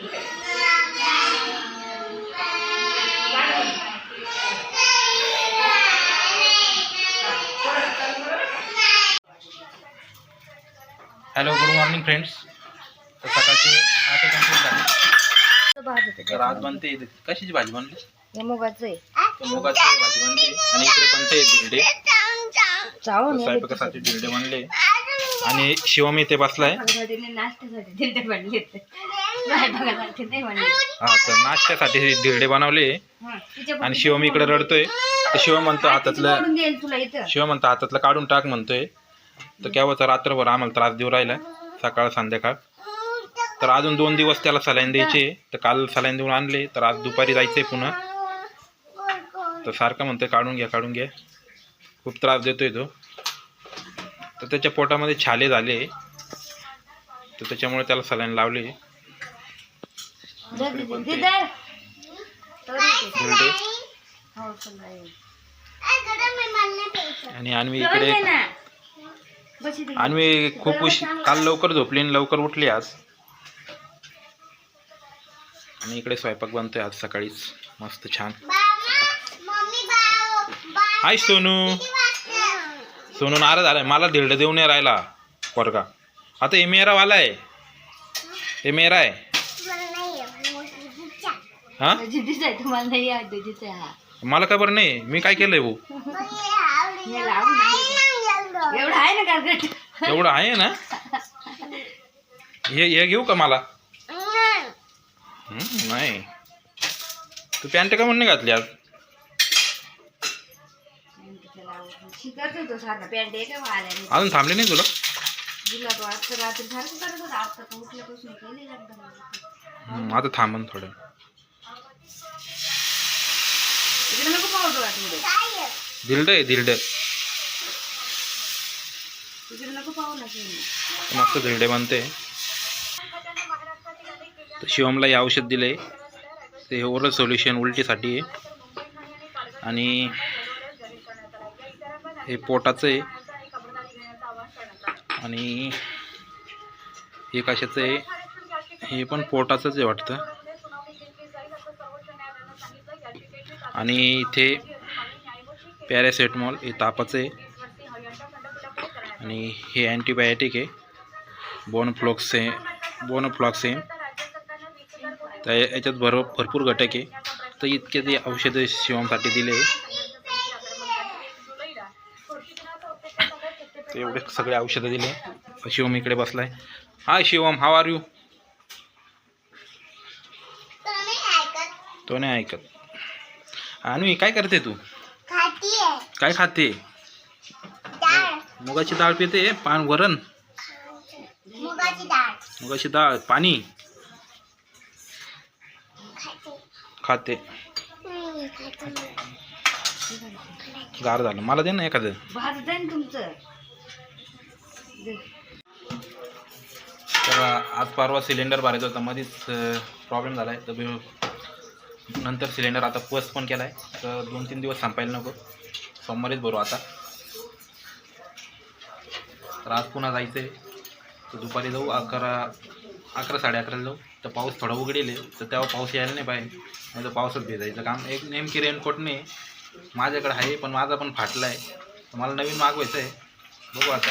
Hello good morning friends तर सकाळचे आठ कंप्लीट झाले. तर आज बनते कशाची भाजी बनली? मुगाचं आहे. मुगाची भाजी बनली आणि इकडे बनते धिरडे चावून स्वयंपाकासाठी धिरडे बनले. आणि शिवम इथे बसलाय. हा तर नाश्त्यासाठी धिरडे बनवले. हा, आणि शिवम इकडे रडतोय. तर शिवम म्हणतो हातातलं काढून देईल तुला इथं. शिव म्हणतो हातातलं काढून टाक म्हणतोय. तर केव्हाचा रात्रभर आम्हाला त्रास देऊ राहिला. सकाळ संध्याकाळ. तर अजून दोन दिवस त्याला सलाईन द्यायचे. तर काल सलाईन देऊन आणले. तर आज दुपारी जायचंय पुन्हा. तर सारखं म्हणतोय काढून घ्या काढून घ्या. खूप त्रास देतोय तो. तर त्याच्या पोटामध्ये छाले झाले. तर त्याच्यामुळे त्याला सलाईन लावले. आणि जवळ इकडे. अन्वी खूप उशी काल लवकर झोपली आणि लवकर उठली आज. आणि इकडे स्वयंपाक बनतोय आज सकाळीच. मस्त छान. हाय सोनू. सोनू नाराज झालाय मला धिरड देऊ नाही राहिला पोरगा. आता हे मेरा वाला आहे. हे मेरा आहे. हा? जिद्दीचा आहे तुम्हाला नाही आहे हा. मला खबर नाही? मी काय केलंय भाऊ? नाही. एवढं आहे ना गारगट एवढं आहे ना? हे हे घेऊ का मला? हम्म, नाही. तू पॅन्ट का म्हणून नाही घातली आज? शिकत सारखा अजून थांबले नाही तुला? दिला रात्री सारखं करत होता आता तो उठल्यापासून केले हम्म, आता थांबन थोडं इकडे नको पावडर आहे दिलड. नको पाहू ना मस्त धिरडे बनते. तर शिवमला हे औषध दिलंय. ते ओरल सोल्युशन उलटीसाठी आहे. आणि हे पोटाचं आहे. आणि हे कशाचं आहे? हे पण पोटाचंच आहे वाटतं. आणि इथे पॅरासिटेमॉल हे तापाचं आहे. आणि हे अँटीबायोटिक आहे. बोनफ्लॉक्स बोनफ्लॉक्स आहे तर याच्यात भर भरपूर घटक आहे. तर इतके ते औषधं शिवमसाठी दिले एवढे सगळे औषधं दिले. शिवम इकडे बसलाय. Hi Shivam how are you तो नाही ऐकत. आणि काय करते तू? काय खाते? मुगाची डाळ पिते? पान वरण? मुगाची डाळ. पाणी? खाते. गार झालं. मला दे ना एखादं. भात आहे ना तुमचं. तर आज परवा सिलेंडर भरायचा होता. मध्येच प्रॉब्लेम झाला आहे तर नंतर सिलेंडर आता पोस्ट पण केला आहे तर दोन तीन दिवस संपायला नको. सोमवारीच भरू आता. तर आज पुन्हा जायचं आहे तर दुपारी जाऊ. अकरा अकरा साडे अकराला जाऊ. तर पाऊस थोडा उघडेल. तर तेव्हा पाऊस यायला नाही पाहिजे. नाही तर पावसात भिजायचं काम. एक नेमकी रेनकोट नाही. माझ्याकडे आहे पण माझा पण फाटला आहे तर मला नवीन मागवायचं आहे बघू आता.